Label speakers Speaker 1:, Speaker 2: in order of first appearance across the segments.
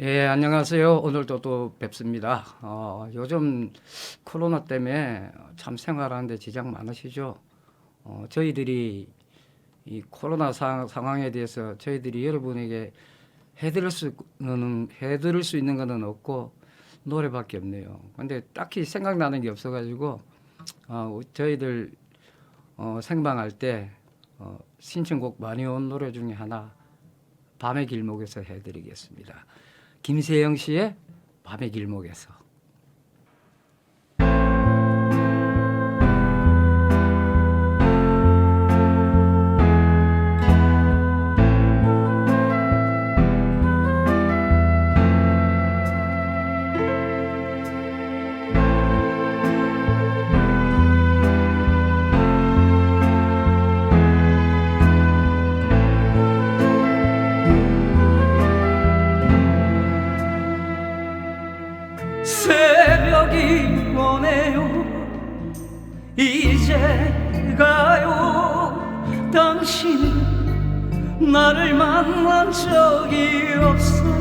Speaker 1: 예, 안녕하세요. 오늘도 또 뵙습니다. 어, 요즘 코로나 때문에 참 생활하는데 지장 많으시죠? 어, 저희들이 이 코로나 상, 상황에 대해서 저희들이 여러분에게 해드릴 수 있는 해드릴 수 있는 것은 없고 노래밖에 없네요. 근데 딱히 생각나는 게 없어가지고 어, 저희들 어, 생방할 때 어, 신청곡 많이 온 노래 중에 하나 밤의 길목에서 해드리겠습니다. 김세영 씨의 밤의 길목에서
Speaker 2: 이제 가요. 당신은 나를 만난 적이 없어요.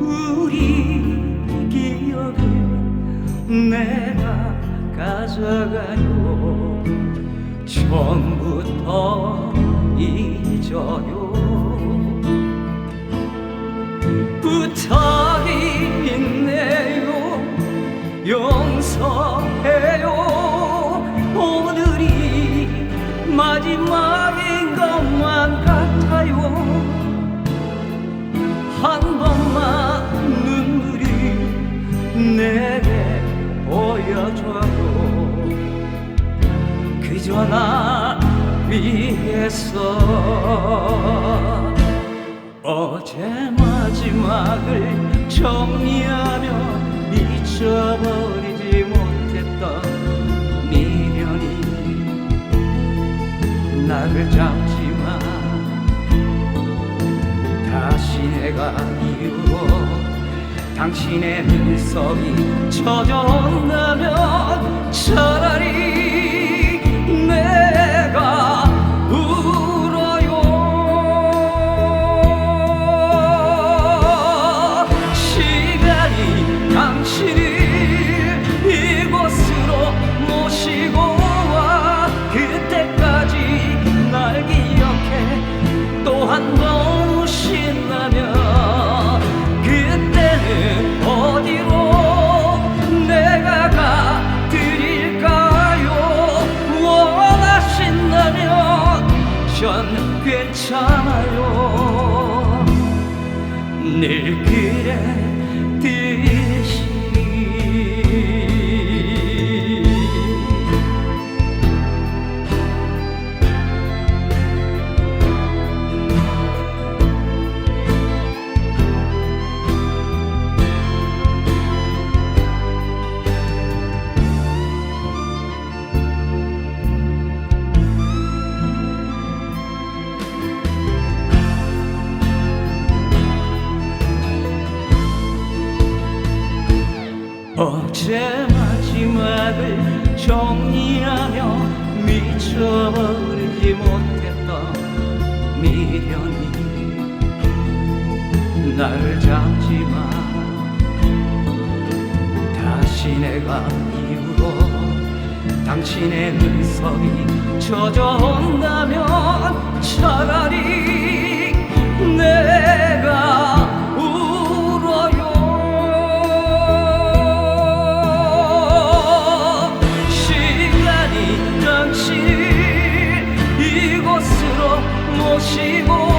Speaker 2: 우리 기억을 내가 가져가요. 처음부터 잊어요 그저 나 위해서. 어제 마지막을 정리하며 잊어버리지 못했던 미련이 나를 잡지만 다시 내가 이유로 당신의 눈썹이 젖어온다면 차라리 전 괜찮아요. 늘 그랬듯 어제 마지막을 정리하며 미쳐버리지 못했던 미련이 나를 잡지만 다시 내가 이후로 당신의 눈썹이 젖어온다면 차라리 내 모시고